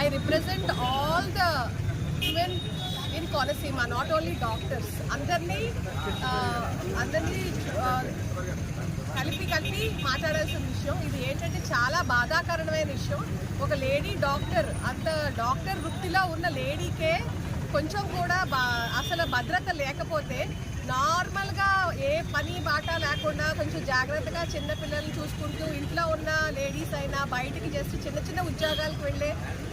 I represent all the women in Konaseema not only doctors అందరినీ అందరినీ కలిపి కలిపి మాట్లాడాల్సిన విషయం. ఇది ఏంటంటే చాలా బాధాకరమైన విషయం. ఒక లేడీ డాక్టర్ అంత డాక్టర్ వృత్తిలో ఉన్న లేడీకే కొంచెం కూడా బా అసలు భద్రత లేకపోతే నార్మల్గా ఏ పని బాట లేకుండా కొంచెం జాగ్రత్తగా చిన్నపిల్లల్ని చూసుకుంటూ ఇంట్లో లేడీస్ అయినా బయటికి జస్ట్ చిన్న చిన్న ఉద్యోగాలకు వెళ్ళే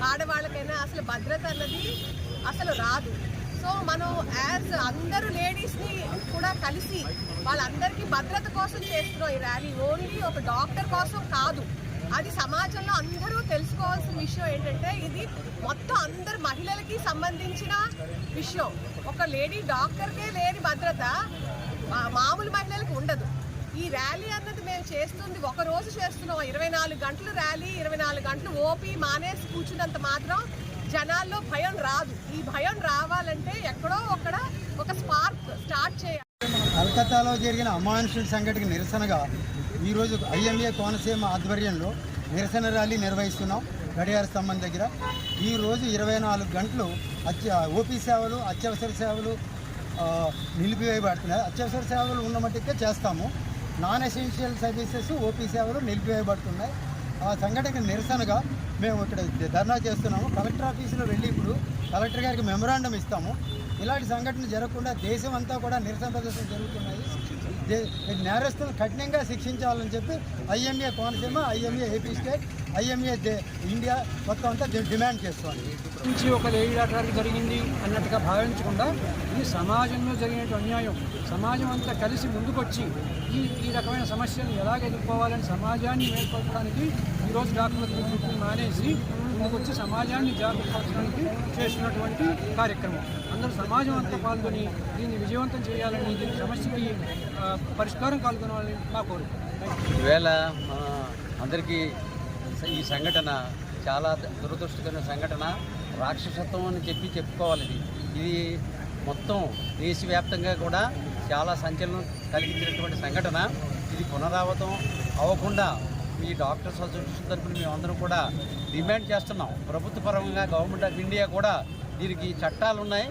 ఆడవాళ్ళకైనా అసలు భద్రత అన్నది అసలు రాదు. సో మనం యాజ్ అందరూ లేడీస్ని కూడా కలిసి వాళ్ళందరికీ భద్రత కోసం చేస్తున్నాం ఈ ర్యాలీ ఓన్లీ ఒక డాక్టర్ కోసం కాదు. అది సమాజంలో అందరూ తెలుసుకోవాల్సిన విషయం ఏంటంటే ఇది మొత్తం అందరు మహిళలకి సంబంధించిన విషయం. ఒక లేడీ డాక్టర్కే లేని భద్రత మామూలు మహిళలకు ఉండదు. ఈ ర్యాలీ అన్నది మేము చేస్తుంది. ఒక రోజు చేస్తున్నాం. ఇరవై నాలుగు గంటలు ర్యాలీ ఇరవై నాలుగు గంటలు ఓపి మానేసి కూర్చున్నంత మాత్రం జనాల్లో భయం రాదు. ఈ భయం రావాలంటే ఎక్కడో ఒక్కడ ఒక స్పార్క్ స్టార్ట్ చేయాలి. కలకత్తాలో జరిగిన అమానుషుల సంఘటనకు నిరసనగా ఈరోజు ఐఎంఏ కోనసీమ ఆధ్వర్యంలో నిరసన ర్యాలీ నిర్వహిస్తున్నాం గడియార స్తంభం దగ్గర. ఈరోజు ఇరవై నాలుగు గంటలు అత్య ఓపీ సేవలు అత్యవసర సేవలు నిలిపివేయబడుతున్నాయి అత్యవసర సేవలు ఉన్న మట్టుకే చేస్తాము. నాన్ ఎసెన్షియల్ సర్వీసెస్ ఓపీ సేవలు నిలిపివేయబడుతున్నాయి. ఆ సంఘటనకు నిరసనగా మేము ఇక్కడ ధర్నా చేస్తున్నాము. కలెక్టర్ ఆఫీసులో వెళ్ళి ఇప్పుడు కలెక్టర్ గారికి మెమరాండం ఇస్తాము. ఇలాంటి సంఘటన జరగకుండా దేశం అంతా కూడా నిరసన ప్రదర్శన జరుగుతున్నాయి. నేరస్తులను కఠినంగా శిక్షించాలని చెప్పి IMA Konaseema IMA AP state IMA they- India మొత్తం అంతా డిమాండ్ చేస్తోంది. నుంచి ఒక లేడీ డాక్టర్కి జరిగింది అన్నట్టుగా భావించకుండా ఇది సమాజంలో జరిగినట్టు అన్యాయం సమాజం అంతా కలిసి ముందుకొచ్చి ఈ ఈ రకమైన సమస్యలను ఎలాగ ఎదుర్కోవాలని సమాజాన్ని మేల్కొల్పడానికి ఈరోజు డాక్టర్ల వృత్తిని మానేసి ముందుకొచ్చి సమాజాన్ని జాగ్రత్తపరచడానికి చేస్తున్నటువంటి కార్యక్రమం. అందరూ సమాజం అంతా పాల్గొని దీన్ని విజయవంతం చేయాలని దీని సమస్యకి పరిష్కారం కాల్గొనాలని నా కోరిక. ఈవేళ అందరికీ ఈ సంఘటన చాలా దురదృష్టకరమైన సంఘటన. రాక్షసత్వం అని చెప్పి చెప్పుకోవాలి ఇది. ఇది మొత్తం దేశవ్యాప్తంగా కూడా చాలా సంచలనం కలిగించినటువంటి సంఘటన. ఇది పునరావృతం అవ్వకుండా ఈ డాక్టర్స్ అసోసియేషన్ తరఫున మేమందరం కూడా డిమాండ్ చేస్తున్నాం. ప్రభుత్వ పరంగా గవర్నమెంట్ ఆఫ్ ఇండియా కూడా దీనికి చట్టాలు ఉన్నాయి